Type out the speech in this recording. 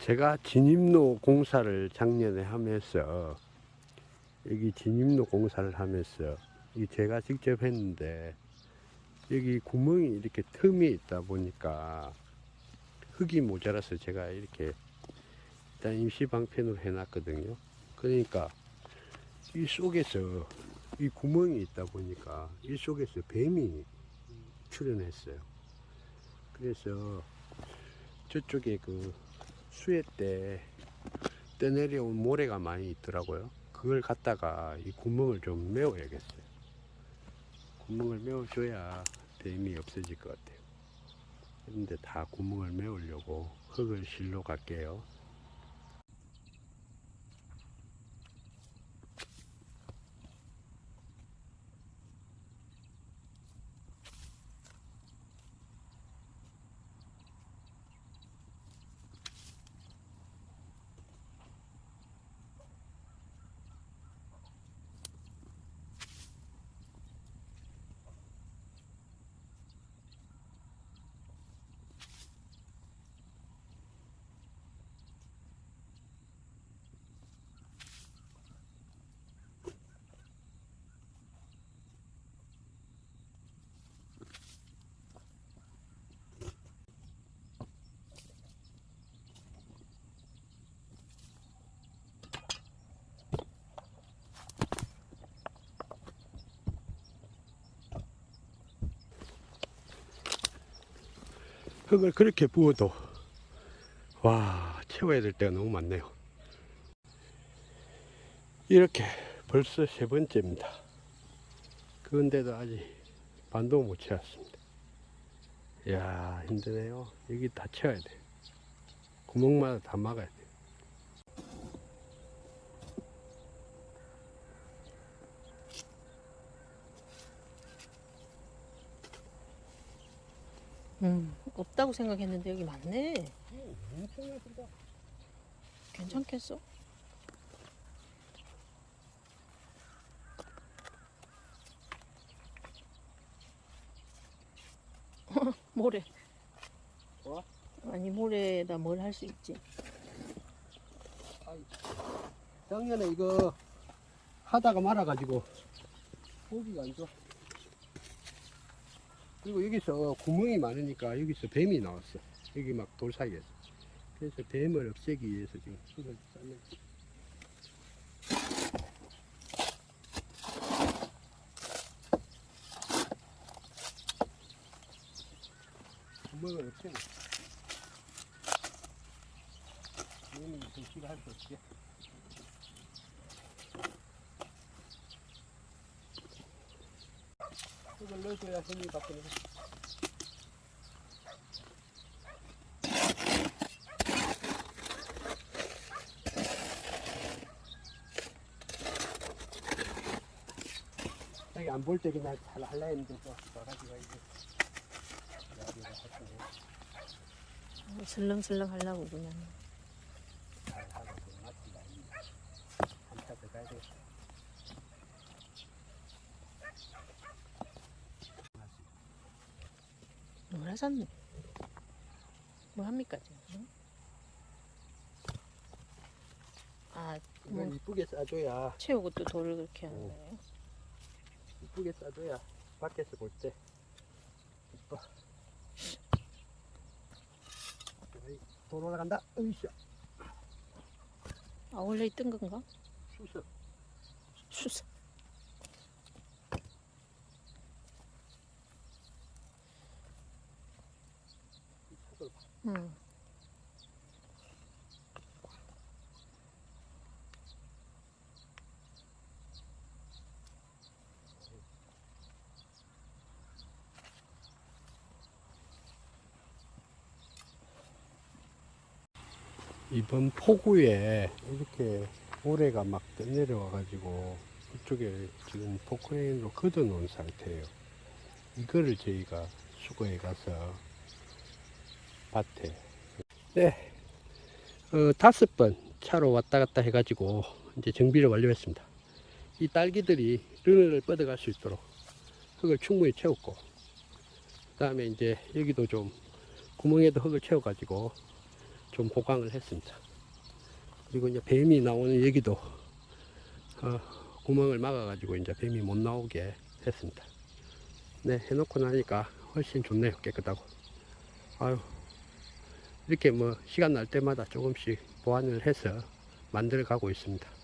제가 진입로 공사를 작년에 하면서 여기 진입로 공사를 하면서 이 제가 직접 했는데 여기 구멍이 이렇게 틈이 있다 보니까 흙이 모자라서 제가 이렇게 일단 임시 방편으로 해놨거든요. 그러니까 이 속에서 이 구멍이 있다 보니까 이 속에서 뱀이 출현했어요. 그래서 저쪽에 그 수해 때 떠내려온 모래가 많이 있더라고요. 그걸 갖다가 이 구멍을 좀 메워야겠어요. 구멍을 메워줘야 뱀이 없어질 것 같아요. 근데 다 구멍을 메우려고 흙을 실로 갈게요. 흙을 그렇게 부어도 와 채워야 될 때가 너무 많네요. 이렇게 벌써 세 번째입니다. 그런데도 아직 반도 못 채웠습니다. 이야 힘드네요. 여기 다 채워야 돼. 구멍마다 다 막아야 돼. 음, 없다고 생각했는데 여기 많네. 괜찮겠어? 모래. 뭐? 아니 모래에다 뭘 할 수 있지? 작년에 이거 하다가 말아가지고 보기가 안 좋아. 그리고 여기서 구멍이 많으니까 여기서 뱀이 나왔어. 여기 막 돌 사이에서. 그래서 뱀을 없애기 위해서 지금 흙을 쌓는. 구멍을 없애는. 뱀이 정치가 할 수 없지. 이걸 넣어줘야 힘이 바뀌는 거야. 자기 안볼 때 그냥 잘 할라 했는데 또 와가지고 이제 야비가 하시네. 어, 슬렁슬렁 하려고 그냥. 잘 하고 좀 맞춘다. 한차 더 가야 돼. 노라졌네. 뭐 합니까 지금? 아, 뭐 이쁘게 싸줘야 채우고 또 돌을 그렇게 하는 어. 거예요? 이쁘게 싸줘야 밖에서 볼 때 이뻐. 어이, 돌 올라간다. 으이샤. 아 원래 있던 건가? 수석. 수사. 이 척을 봐. 응. 이번 폭우에 이렇게 모래가 막 내려와 가지고 이쪽에 지금 포크레인으로 걷어 놓은 상태예요. 이거를 저희가 수거해 가서 밭에. 네. 어, 다섯 번 차로 왔다 갔다 해가지고 이제 정비를 완료했습니다. 이 딸기들이 르늘을 뻗어갈 수 있도록 흙을 충분히 채웠고 그 다음에 이제 여기도 좀 구멍에도 흙을 채워 가지고 좀 보강을 했습니다. 그리고 이제 뱀이 나오는 여기도 어, 구멍을 막아 가지고 이제 뱀이 못 나오게 했습니다. 네 해놓고 나니까 훨씬 좋네요 깨끗하고. 아유. 이렇게 뭐 시간 날 때마다 조금씩 보완을 해서 만들어 가고 있습니다.